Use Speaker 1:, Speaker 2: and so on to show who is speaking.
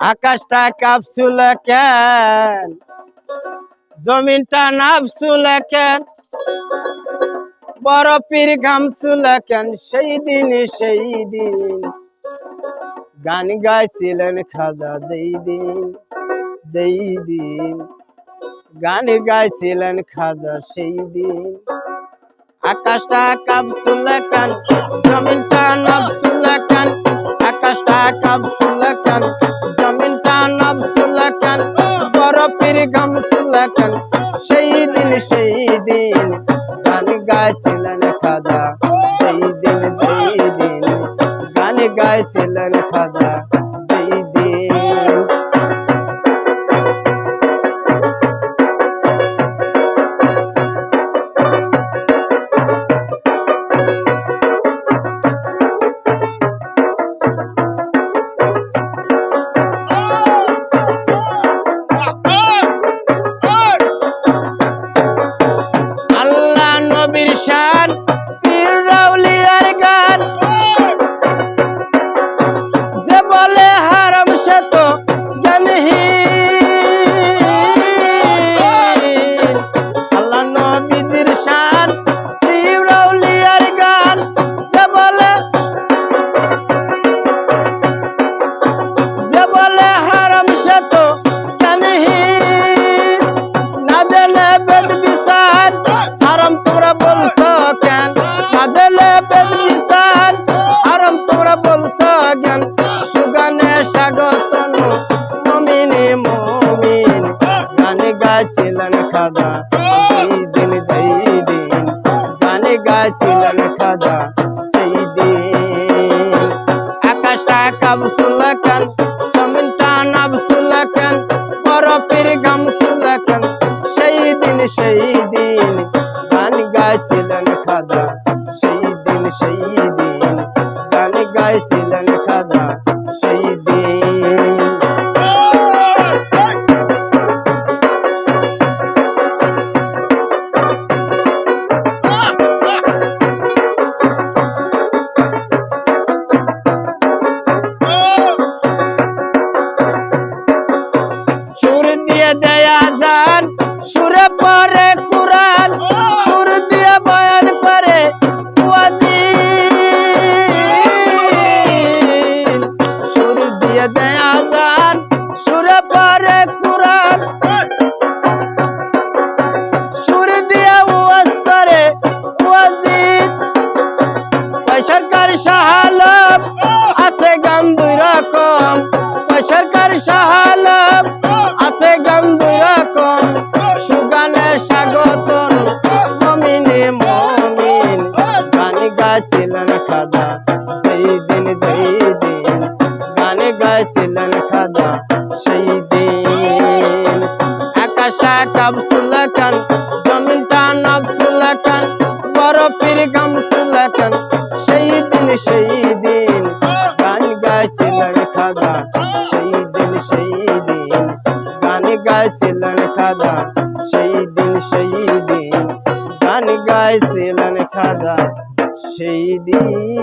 Speaker 1: আকাশটা কাপসুল কেন? জমিনটা নাপসুল কেন? বরফির ঘামসুল কেন? সেই দিন সেই দিন। গান গাইছিলেন খাজা যেই দিন যেই দিন গান গাইছিলেন খাজা সেই দিন আকাশটা কাপসুল কেন জমিনটা নাপসুল কেন আকাশটা কাপসুল কেন জমিনটা নাপসুল কেন বরফির ঘামসুল কেন সেই দিন সেই দিন গান গাইছিলেন খাজা সেই দিন সেই দিন গান গাইছিলেন খাজা গানে গাইছিলেন গাইছিলেন খাদা সেই দিন আকাশা কাবসুল খান জমিনটা নাবসুল খান বরফির গামসুল খান সেই দিন সেই দিন গান গাইছিলেন খাদা সেই দিন সেই দিন গান গাইছিলেন খাদা সেই দিন সেই দিন গান গাইছিলেন খাদা সেই দিন